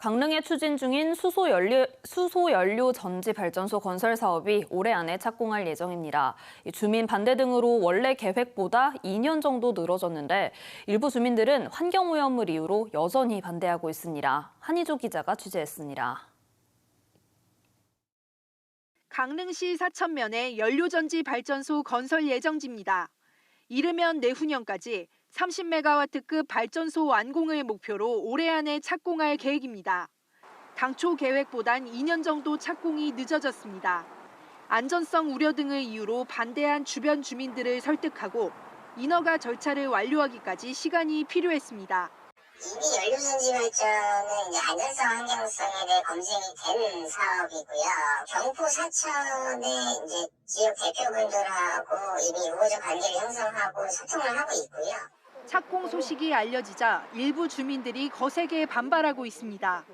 강릉에 추진 중인 수소 연료, 수소 연료 전지 발전소 건설 사업이 올해 안에 착공할 예정입니다. 이 주민 반대 등으로 원래 계획보다 2년 정도 늘어졌는데 일부 주민들은 환경오염을 이유로 여전히 반대하고 있습니다. 한희조 기자가 취재했습니다. 강릉시 사천면에 연료전지 발전소 건설 예정지입니다. 이르면 내후년까지 30메가와트급 발전소 완공을 목표로 올해 안에 착공할 계획입니다. 당초 계획보단 2년 정도 착공이 늦어졌습니다. 안전성 우려 등을 이유로 반대한 주변 주민들을 설득하고 인허가 절차를 완료하기까지 시간이 필요했습니다. 이미 연료전지 발전은 안전성 환경성에 대해 검증이 된 사업이고요. 경포 사천의 이제 지역 대표 분들하고 이미 우호적 관계를 형성하고 소통을 하고 있고요. 착공 소식이 알려지자 일부 주민들이 거세게 반발하고 있습니다.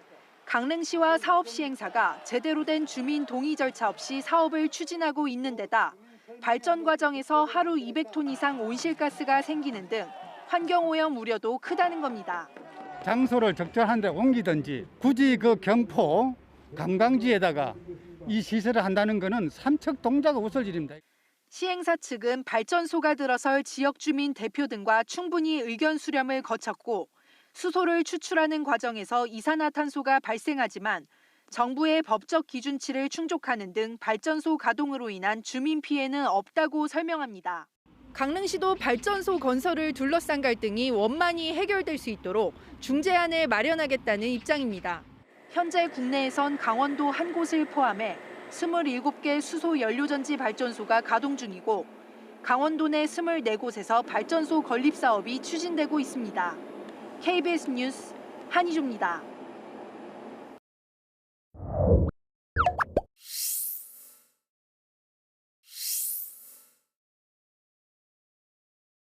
강릉시와 사업 시행사가 제대로 된 주민 동의 절차 없이 사업을 추진하고 있는 데다 발전 과정에서 하루 200톤 이상 온실가스가 생기는 등 환경오염 우려도 크다는 겁니다. 장소를 적절한 데 옮기든지 굳이 그 경포 관광지에다가 이 시설을 한다는 것은 삼척 동자가 웃을 일입니다. 시행사 측은 발전소가 들어설 지역 주민 대표 등과 충분히 의견 수렴을 거쳤고 수소를 추출하는 과정에서 이산화탄소가 발생하지만 정부의 법적 기준치를 충족하는 등 발전소 가동으로 인한 주민 피해는 없다고 설명합니다. 강릉시도 발전소 건설을 둘러싼 갈등이 원만히 해결될 수 있도록 중재안을 마련하겠다는 입장입니다. 현재 국내에선 강원도 한 곳을 포함해 27개 수소 연료전지 발전소가 가동 중이고 강원도 내 24곳에서 발전소 건립 사업이 추진되고 있습니다. KBS 뉴스 한희조입니다.